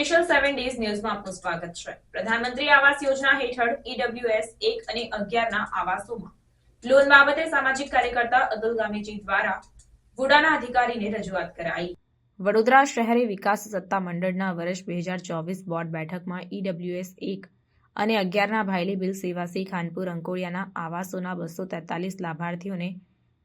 Special seven days ન્યૂઝમાં આપનું સ્વાગત છે. પ્રધાનમંત્રી આવાસ યોજના હેઠળ ઈડબ્લ્યુએસ એક અને અગિયારના આવાસોમાં. લોન બાબતે સામાજિક કાર્યકર્તા અતુલ ગામીજી દ્વારા વુડાના અધિકારીને રજૂઆત કરાઈ. વડોદરા શહેરી વિકાસ સત્તા મંડળના વર્ષ બે હજાર ચોવીસ બોર્ડ બેઠકમાં ઈડબ્લ્યુએસ એક અને અગિયારના ભાયલી બિલ સેવાસી ખાનપુર અંકોડિયાના આવાસોના બસો તેતાલીસ લાભાર્થીઓને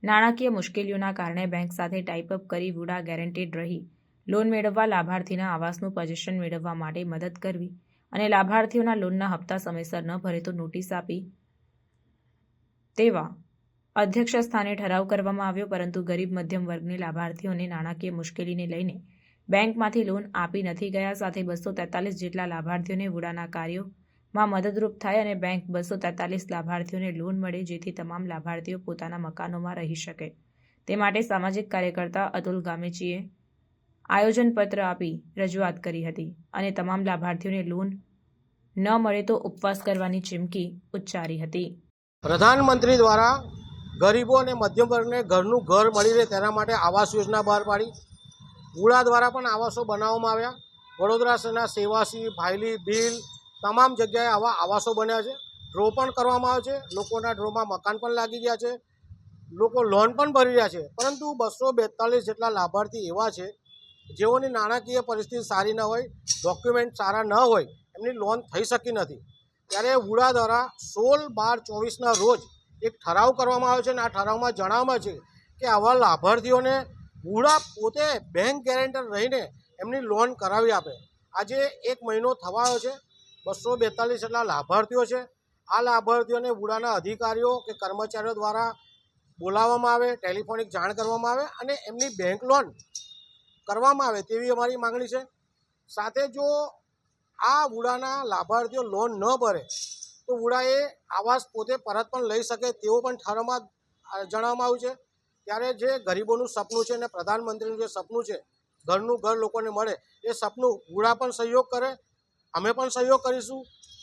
નાણાકીય મુશ્કેલીઓના કારણે બેંક સાથે ટાઈપઅપ કરી વુડા ગેરંટીડ રહી. લોન મેળવવા લાભાર્થીના આવાસનું પોઝિશન મેળવવા માટે મદદ કરવી અને લાભાર્થીઓના લોનના હપ્તા સમયસર ન ભરે તો નોટિસ આપી તેવા અધ્યક્ષ સ્થાને ઠરાવ કરવામાં આવ્યો, પરંતુ ગરીબ મધ્યમ વર્ગની લાભાર્થીઓને નાણાકીય મુશ્કેલીને લઈને બેંકમાંથી લોન આપી નથી ગયા. સાથે બસો તેતાલીસ જેટલા લાભાર્થીઓને વુડાના કાર્યોમાં મદદરૂપ થાય અને બેંક બસો તેતાલીસ લાભાર્થીઓને લોન મળે, જેથી તમામ લાભાર્થીઓ પોતાના મકાનોમાં રહી શકે. તે માટે સામાજિક કાર્યકર્તા અતુલ ગામેચીએ આયોજનપત્ર આપી રજૂઆત કરી હતી અને તમામ લાભાર્થીઓને લોન ન મળે તો ઉપવાસ કરવાની ચીમકી ઉચ્ચારી હતી. પ્રધાનમંત્રી દ્વારા ગરીબો અને મધ્યમ વર્ગને ઘરનું ઘર મળી રહે તેના માટે આવાસ યોજના બહાર પાડી. ઉડા દ્વારા પણ આવાસો બનાવવામાં આવ્યા. વડોદરા શહેરના સેવાસી, ભાયલી, ભીલ તમામ જગ્યાએ આવા આવાસો બન્યા છે. ડ્રો પણ કરવામાં આવે છે. લોકોના ડ્રોમાં મકાન પણ લાગી ગયા છે. લોકો લોન પણ ભરી રહ્યા છે. પરંતુ બસો બેતાલીસ જેટલા લાભાર્થી એવા છે જેઓની નાણાકીય પરિસ્થિતિ સારી ન હોય ડોક્યુમેન્ટ સારા ન હોય, એમની લોન થઈ શકી નથી. ત્યારે વુડા દ્વારા સોળ બાર ચોવીસના રોજ એક ઠરાવ કરવામાં આવ્યો છે અને આ ઠરાવમાં જણાવવામાં છે કે આવા લાભાર્થીઓને વુડા પોતે બેંક ગેરેન્ટર રહીને એમની લોન કરાવી આપે. આજે એક મહિનો થવાયો છે, બસો બેતાલીસ જેટલા લાભાર્થીઓ છે. આ લાભાર્થીઓને વુડાના અધિકારીઓ કે કર્મચારીઓ દ્વારા બોલાવવામાં આવે ટેલિફોનિક જાણ કરવામાં આવે અને એમની બેંક લોન કરવામાં આવે તેવી અમારી માંગણી છે. સાથે જો આ વુડાના લાભાર્થીઓ લોન ન ભરે, તો વુડાએ આવાસ પોતે પરત પણ લઈ શકે તેવો પણ ઠરાવમાં જણાવવામાં આવ્યું છે. ત્યારે જે ગરીબોનું સપનું છે અને પ્રધાનમંત્રીનું જે સપનું છે, ઘરનું ઘર લોકોને મળે, એ સપનું વુડા પણ સહયોગ કરે, અમે પણ સહયોગ કરીશું.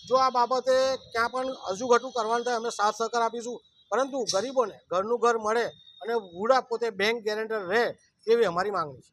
જો આ બાબતે ક્યાં પણ હજુઘટું કરવાનું થાય, અમે સાથ સહકાર આપીશું. પરંતુ ગરીબોને ઘરનું ઘર મળે અને વુડા પોતે બેંક ગેરેન્ટર રહે, તેવી અમારી માંગણી છે.